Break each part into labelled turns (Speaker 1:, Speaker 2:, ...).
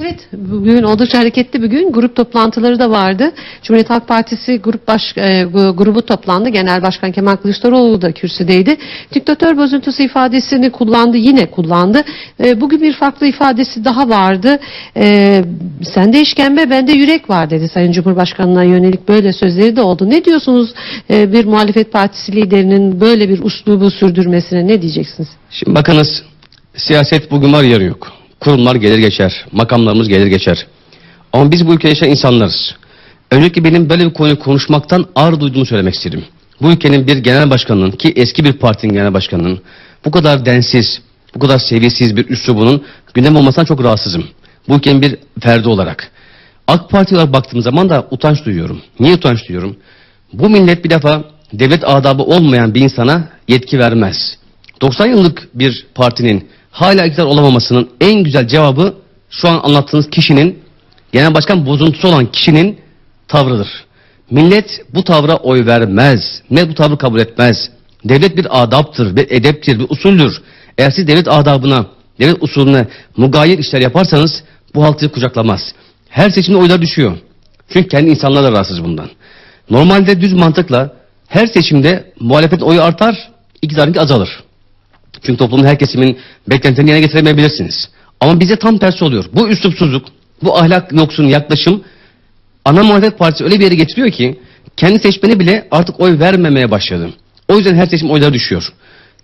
Speaker 1: Evet, bugün oldukça hareketli bir gün. Grup toplantıları da vardı. Cumhuriyet Halk Partisi grup baş, e, grubu toplandı. Genel Başkan Kemal Kılıçdaroğlu da kürsüdeydi. Diktatör bozuntusu ifadesini kullandı, yine kullandı. E, bugün bir farklı ifadesi daha vardı. E, sende işkembe, bende yürek var dedi Sayın Cumhurbaşkanı'na yönelik böyle sözleri de oldu. Ne diyorsunuz e, bir muhalefet partisi liderinin böyle bir uslubu sürdürmesine ne diyeceksiniz?
Speaker 2: Şimdi bakınız siyaset bugün var yarın yok. Kurumlar gelir geçer, makamlarımız gelir geçer. Ama biz bu ülkede yaşayan insanlarız. Öncelikle benim böyle bir konuyu konuşmaktan ağır duyduğumu söylemek istedim. Bu ülkenin bir genel başkanının ki eski bir partinin genel başkanının bu kadar densiz, bu kadar seviyesiz bir üslubunun gündem olmasından çok rahatsızım. Bu ülkenin bir ferdi olarak. AK Parti olarak baktığım zaman da utanç duyuyorum. Niye utanç duyuyorum? Bu millet bir defa devlet adabı olmayan bir insana yetki vermez. 90 yıllık bir partinin hala iktidar olamamasının en güzel cevabı şu an anlattığınız kişinin genel başkan bozuntusu olan kişinin tavrıdır. Millet bu tavra oy vermez. Ne bu tavrı kabul etmez. Devlet bir adaptır, bir edeptir, bir usuldür. Eğer siz devlet adabına, devlet usulüne mugayir işler yaparsanız bu halk sizi kucaklamaz. Her seçimde oylar düşüyor. Çünkü kendi insanlar da rahatsız bundan. Normalde düz mantıkla her seçimde muhalefet oyu artar, iktidarınki azalır. Çünkü toplumun her kesimin beklentilerini yerine getiremeyebilirsiniz. Ama bize tam tersi oluyor. Bu üslupsuzluk, bu ahlak yoksun yaklaşım ana muhalefet partisi öyle bir yere getiriyor ki kendi seçmeni bile artık oy vermemeye başladı. O yüzden her seçim oyları düşüyor.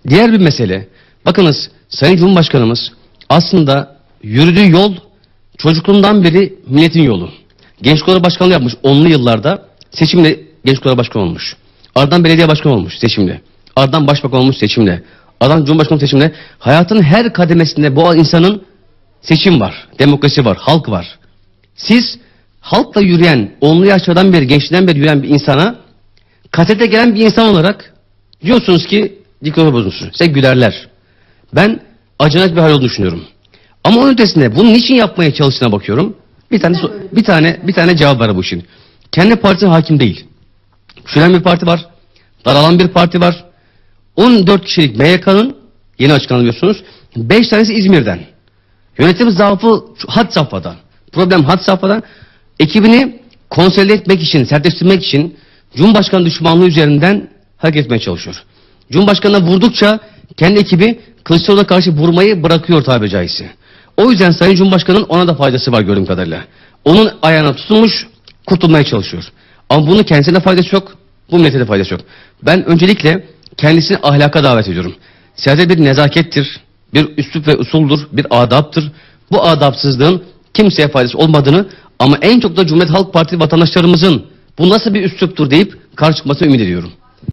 Speaker 2: Diğer bir mesele, bakınız Sayın Cumhurbaşkanımız aslında yürüdüğü yol çocukluğundan beri milletin yolu. Genç Kolları Başkanlığı yapmış 10'lu yıllarda seçimle Genç Kolları Başkanı olmuş. Ardından belediye başkanı olmuş seçimle. Ardından başbakan olmuş seçimle. Ardından Cumhurbaşkanı seçimle. Hayatın her kademesinde bu insanın seçim var, demokrasi var, halk var. Siz halkla yürüyen, onlu yaşlardan beri, gençliğinden beri yürüyen bir insana kasete gelen bir insan olarak diyorsunuz ki diktatör bozulsun. Size gülerler. Ben acınacak bir hal olduğunu düşünüyorum. Ama onun ötesinde bunu niçin yapmaya çalıştığına bakıyorum. Bir tane bir tane bir tane cevap var bu işin. Kendi partisine hakim değil. Küçülen bir parti var. Daralan bir parti var. 14 kişilik MYK'nın yeni açıklanıyorsunuz. 5 tanesi İzmir'den. Yönetim zaafı had safhada. Problem had safhada. Ekibini konsolide etmek için, sertleştirmek için Cumhurbaşkanı düşmanlığı üzerinden hareket etmeye çalışıyor. Cumhurbaşkanına vurdukça kendi ekibi Kılıçdaroğlu'na karşı vurmayı bırakıyor tabiri caizse. O yüzden Sayın Cumhurbaşkanı'nın ona da faydası var gördüğüm kadarıyla. Onun ayağına tutulmuş, kurtulmaya çalışıyor. Ama bunun kendisine faydası yok, bu millete de faydası yok. Ben öncelikle kendisini ahlaka davet ediyorum. Siyaset bir nezakettir, bir üslup ve usuldur, bir adaptır. Bu adapsızlığın kimseye faydası olmadığını ama en çok da Cumhuriyet Halk Partisi vatandaşlarımızın bu nasıl bir üsluptur deyip karşı çıkmasını ümit ediyorum.